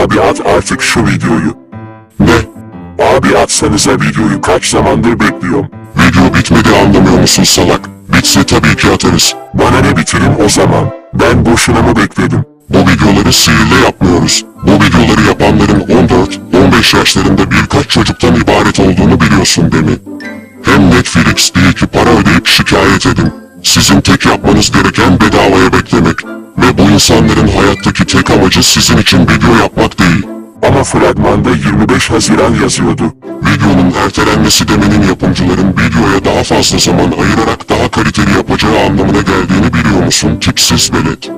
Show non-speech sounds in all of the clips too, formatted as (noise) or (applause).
Abi at artık şu videoyu. Ne? Abi atsanıza videoyu kaç zamandır bekliyorum. Video bitmedi anlamıyor musun salak? Bitse tabii ki atarız. Bana ne bitirin o zaman. Ben boşuna mı bekledim? Bu videoları sihirle yapmıyoruz. Bu videoları yapanların 14-15 yaşlarında birkaç çocuktan ibaret olduğunu biliyorsun değil mi? Hem Netflix değil ki para ödeyip şikayet edin. Sizin tek yapmanız gereken bedavaya beklemek. Ve bu insanların hayattaki tek amacı sizin için video yapmak. Ama fragmanda 25 Haziran yazıyordu. Videonun ertelenmesi demenin yapımcıların videoya daha fazla zaman ayırarak daha kaliteli yapacağı anlamına geldiğini biliyor musun tipsiz velet?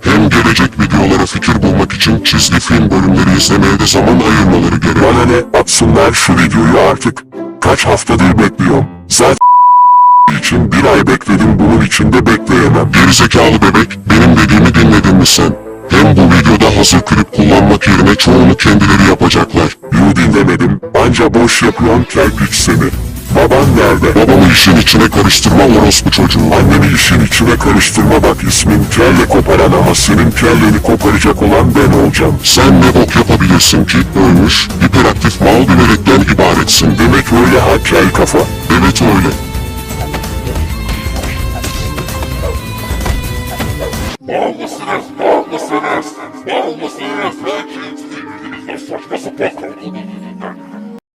Hem gelecek videolara fikir bulmak için çizgi film bölümleri izlemeye de zaman ayırmaları gerek. Bana ne atsınlar şu videoyu artık. Kaç haftadır bekliyorum. Zaten (laughs) için bir ay bekledim bunun için de bekleyemem. Gerizekalı bebek benim dediğimi dinledin mi sen? Hem bu videoda hazır çoğunu kendileri yapacaklar. Yu dinlemedim anca boş yapıyorum kerpiç seni. Baban nerede? Babamı işin içine karıştırma orospu çocuğu. Annemi işin içine karıştırma bak ismin kelle koparan ama senin kelleni koparacak olan ben olacağım. Sen ne bok yapabilirsin ki? Ölmüş, hiperaktif mal bir melekten ibaretsin. Demek öyle ha kel kafa. Evet öyle. Mal mısınız? Mal mısınız? Mal mısınız? Christus, was ist das denn?